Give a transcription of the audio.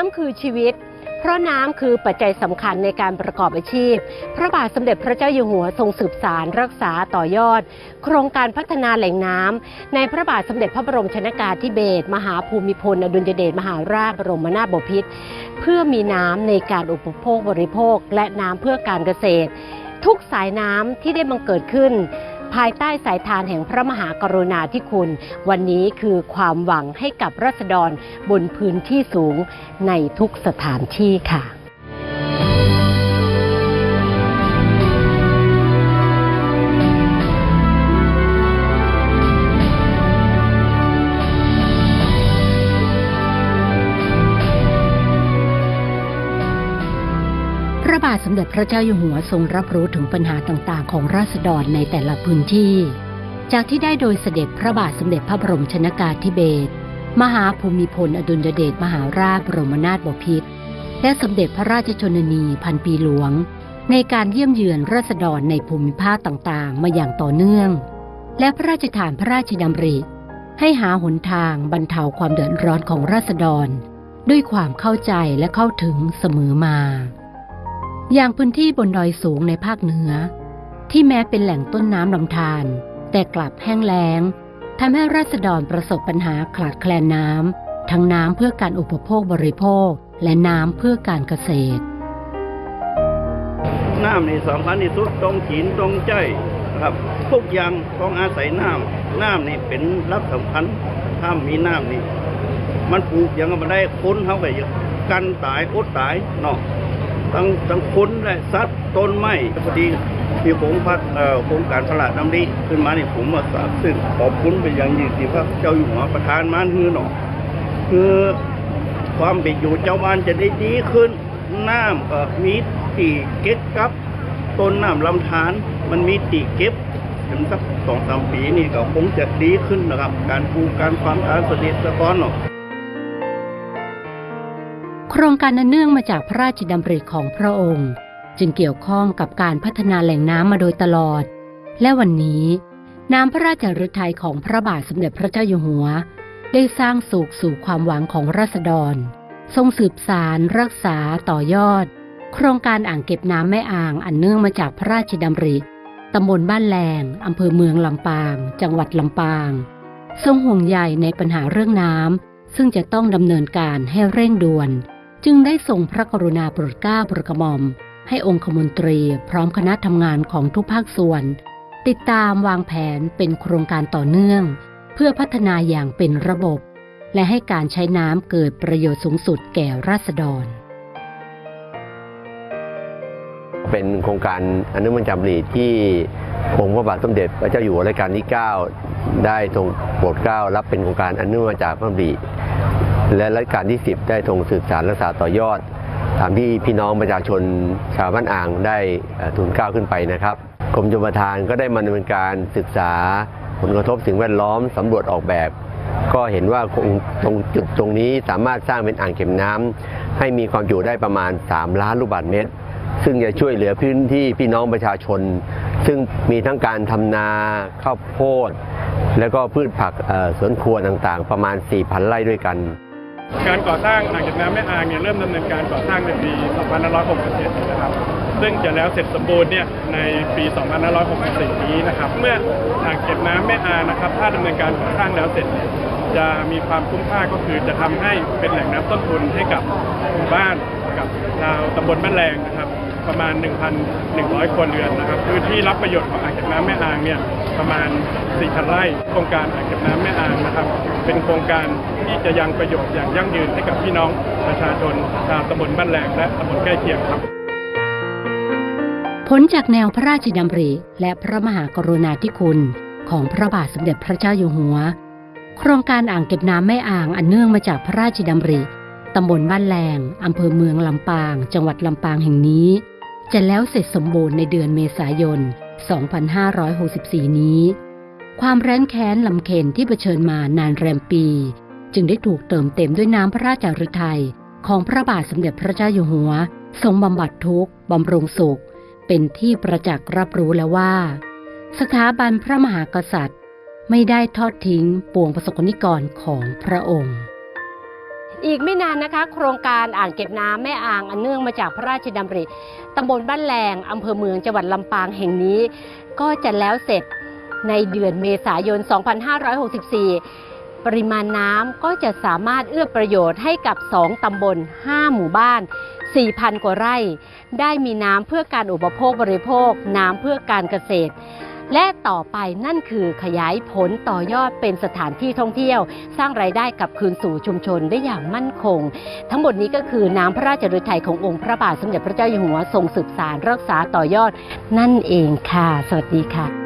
น้ำคือชีวิต เพราะน้ำคือปัจจัยสำคัญในการประกอบอาชีพ พระบาทสมเด็จพระเจ้าอยู่หัวทรงสืบสารรักษาต่อยอด โครงการพัฒนาแหล่งน้ำในพระบาทสมเด็จพระบรมชนกาธิเบศรมหาภูมิพลอดุลยเดชมหาราชบรมนาถบพิตรเพื่อมีน้ำในการอุปโภคบริโภค และน้ำเพื่อการเกษตร ทุกสายน้ำที่ได้บังเกิดขึ้น ภายใต้สายทานแห่งพระมหากรุณาธิคุณ วันนี้คือความหวังให้กับรัษฎรบนพื้นที่สูงในทุกสถานที่ค่ะ บาทสมเด็จพระเจ้าอยู่หัวทรงรับรู้ถึงปัญหาต่างๆ ของราษฎรในแต่ละพื้นที่ จากที่ได้โดยเสด็จพระบาทสมเด็จพระบรมชนากาธิเบศรมหาภูมิพลอดุลยเดชมหาราชบรมนาถบพิตรและสมเด็จพระราชชนนีพันปีหลวง ในการเยี่ยมเยือนราษฎรในภูมิภาคต่างๆ มาอย่างต่อเนื่อง และพระราชทานพระราชดำริ ให้หาหนทางบรรเทาความเดือดร้อนของราษฎร ด้วยความเข้าใจและเข้าถึงเสมอมา อย่างพื้นที่บนดอยสูงในภาคเหนือ ที่แม้เป็นแหล่งต้นน้ำลำธารแต่กลับแห้งแล้งทำให้ราษฎรประสบปัญหาขาดแคลนน้ำทั้งน้ำเพื่อการอุปโภคบริโภค และน้ำเพื่อการเกษตร น้ำนี่สำคัญที่สุดต้องขีนต้องใจนะครับทุกอย่างต้องอาศัยน้ำน้ำนี่เป็นรักสำคัญถ้ามีน้ำนี่มันปลูกย่างก็มาได้คนเขาไปกันตายอดตายเนาะ ทั้งทั้งคนและสัตว์ต้นไม้พอดีมีโครงพัฒเอ่อโครงการพระราชดำริขึ้นมาเนี่ผมมาทราบซึ่งขอบคุณไปอย่างยิ่งที่พระเจ้าอยู่หัวประทานมาคือเนาะคือความเป็นอยู่เจ้าบ้านจะได้ดีขึ้นน้ำก็มีตีเก็บกับต้นน้ำลำธารมันมีตีเก็บถึงสักสองสามปีนี่ก็คงจะดีขึ้นนะครับ การปลูกการฟังการสนิทสะก้อนเนาะ โครงการนั้นเนื่องมาจากพระราชดำริของพระองค์ จึงเกี่ยวข้องกับการพัฒนาแหล่งน้ำมาโดยตลอด และวันนี้ น้ำพระราชฤทัยของพระบาทสมเด็จพระเจ้าอยู่หัว ได้สร้างสุขสู่ความหวังของราษฎร ทรงสืบสารรักษาต่อยอด โครงการอ่างเก็บน้ำแม่อ่างอันเนื่องมาจากพระราชดำริตำบลบ้านแลงอำเภอเมืองลำปาง จังหวัดลำปาง ทรงห่วงใยในปัญหาเรื่องน้ำซึ่งจะต้องดำเนินการให้เร่งด่วน จึงได้ส่งพระกรุณาโปรดเกล้าโปรดกระหม่อม ให้องคมนตรีพร้อมคณะทำงานของทุกภาคส่วน ติดตามวางแผนเป็นโครงการต่อเนื่อง เพื่อพัฒนาอย่างเป็นระบบ และให้การใช้น้ำเกิดประโยชน์สูงสุดแก่ราษฎรเป็นโครงการอนุมันจำรีที่องค์พระบาทสมเด็จพระเจ้าอยู่หัวรัชกาลที่ 9 ได้ทรงโปรดเกล้ารับเป็นโครงการอนุมาจากพระบรี และรัชกาลที่ 10 ได้ทรงสืบสารรักษาต่อยอดตามที่พี่น้องประชาชนชาวบ้านอ่างได้ทุนก้าวขึ้นไปนะครับกรมชลประทานก็ได้มาดำเนินการศึกษาผลกระทบสิ่งแวดล้อมสำรวจออกแบบ ก็เห็นว่าคงตรงจุดตรงนี้สามารถสร้างเป็นอ่างเก็บน้ำให้มีความจุได้ประมาณ 3 ล้านลูกบาศก์เมตร ซึ่งจะช่วยเหลือพื้นที่พี่น้องประชาชน ซึ่งมีทั้งการทำนาข้าวโพด แล้วก็พืชผักสวนครัวต่างๆ ประมาณ 4,000 ไร่ด้วยกัน การก่อสร้างอ่างเก็บน้ำแม่อางเนี่ยเริ่มดำเนินการก่อสร้างในปี 2567 นะครับ ซึ่งจะแล้วเสร็จสมบูรณ์เนี่ยในปี 2564 นี้นะครับ เมื่ออ่างเก็บน้ำแม่อางนะครับ ถ้าดำเนินการก่อสร้างแล้วเสร็จเนี่ยจะมีความคุ้มค่าก็คือจะทำให้เป็นแหล่งน้ำต้นทุนให้กับหมู่บ้านกับชาวตำบลบ้านแรงนะครับ ประมาณ 1,100ครัวเรือนนะครับพื้นที่รับประโยชน์ของอ่างเก็บน้ำแม่อางเนี่ยประมาณ 4,000 ไร่ โครงการอ่างเก็บน้ำแม่อางนะครับ เป็นโครงการที่จะยังประโยชน์อย่างยั่งยืนให้กับพี่น้องประชาชนชาวตำบลบ้านแรงและตำบลใกล้เคียงครับผลจากแนวพระราชดำริและพระมหากรุณาธิคุณของพระบาทสมเด็จพระเจ้าอยู่หัว โครงการอ่างเก็บน้ำแม่อ่างอันเนื่องมาจากพระราชดำริ ตำบลบ้านแลงอำเภอเมืองลำปาง จังหวัดลำปางแห่งนี้ จะแล้วเสร็จสมบูรณ์ในเดือนเมษายน 2564 นี้ ความแร้นแค้นลำเค็นที่เผชิญมานานแรมปี จึงได้ถูกเติมเต็มด้วยน้ำพระราชฤทัยของพระบาทสมเด็จพระเจ้าอยู่หัว ทรงบำบัดทุกข์บำรุงสุข เป็นที่ประจักษ์รับรู้แล้วว่า สถาบันพระมหากษัตริย์ ไม่ได้ทอดทิ้งปวงประสบนิกรของพระองค์ อีกไม่นานนะคะ โครงการอ่างเก็บน้ำแม่อ่างอันเนื่องมาจากพระราชดำริตำบลบ้านแลงอำเภอเมืองจังหวัดลำปางแห่งนี้ ก็จะแล้วเสร็จในเดือนเมษายน 2564 ปริมาณน้ำก็จะสามารถเอื้อประโยชน์ให้กับ 2 ตำบล 5 หมู่บ้าน 4,000 กว่าไร่ ได้มีน้ำเพื่อการอุปโภคบริโภค น้ำเพื่อการเกษตร และต่อไปนั่นคือขยายผลต่อยอดเป็นสถานที่ท่องเที่ยว สร้างรายได้กลับคืนสู่ชุมชนได้อย่างมั่นคง ทั้งหมดนี้ก็คือน้ำพระราชฤทัยขององค์พระบาทสมเด็จพระเจ้าอยู่หัวทรงสืบสารรักษาต่อยอดนั่นเองค่ะ สวัสดีค่ะ